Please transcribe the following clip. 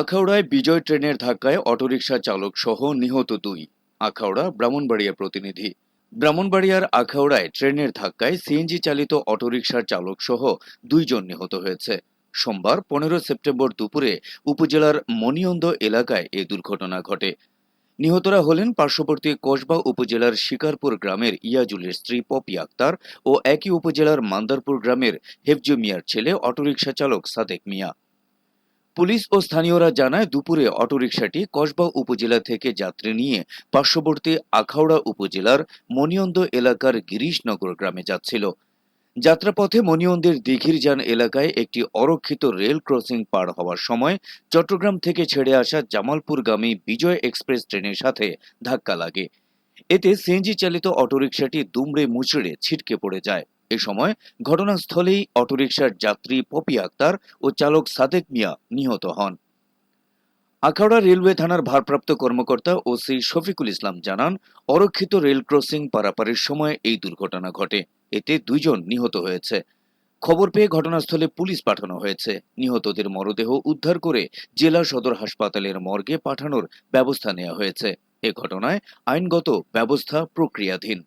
আখাউড়ায় বিজয় ট্রেনের ধাক্কায় অটোরিকশা চালক সহ নিহত দুই। আখাউড়া, ব্রাহ্মণবাড়িয়া প্রতিনিধি। ব্রাহ্মণবাড়িয়ার আখাউড়ায় ট্রেনের ধাক্কায় সিএনজি চালিত অটোরিকশার চালক সহ দুইজন নিহত হয়েছে। সোমবার পনেরো সেপ্টেম্বর দুপুরে উপজেলার মনিয়ন্দ এলাকায় এ দুর্ঘটনা ঘটে। নিহতরা হলেন পার্শ্ববর্তী কসবা উপজেলার শিকারপুর গ্রামের ইয়াজুলের স্ত্রী পপি আক্তার ও একই উপজেলার মান্দারপুর গ্রামের হেফজু মিয়ার ছেলে অটোরিকশা চালক সাদেক মিয়া। পুলিশ ও স্থানীয়রা জানায়, দুপুরে অটোরিকশাটি কসবা উপজেলা থেকে যাত্রী নিয়ে পার্শ্ববর্তী আখাউড়া উপজেলার মনিয়ন্দ এলাকার গিরিশনগর গ্রামে যাচ্ছিল। যাত্রাপথে মনিয়ন্দের দিঘিরজান এলাকায় একটি অরক্ষিত রেল ক্রসিং পার হওয়ার সময় চট্টগ্রাম থেকে ছেড়ে আসা জামালপুরগামী বিজয় এক্সপ্রেস ট্রেনের সাথে ধাক্কা লাগে। এতে সিএনজি চালিত অটোরিকশাটি দুমড়ে মুচড়ে ছিটকে পড়ে যায়। এ সময় ঘটনাস্থলেই অটোরিকশার যাত্রী পপি আক্তার ও চালক সাদেক মিয়া নিহত হন। আখাউড়া রেলওয়ে থানার ভারপ্রাপ্ত কর্মকর্তা ওসি শফিকুল ইসলাম জানান, অরক্ষিত রেল ক্রসিং পারাপারের সময় এই দুর্ঘটনা ঘটে। এতে দুইজন নিহত হয়েছে। খবর পেয়ে ঘটনাস্থলে পুলিশ পাঠানো হয়েছে। নিহতদের মরদেহ উদ্ধার করে জেলা সদর হাসপাতালের মর্গে পাঠানোর ব্যবস্থা নেওয়া হয়েছে। এ ঘটনায় আইনগত ব্যবস্থা প্রক্রিয়াধীন।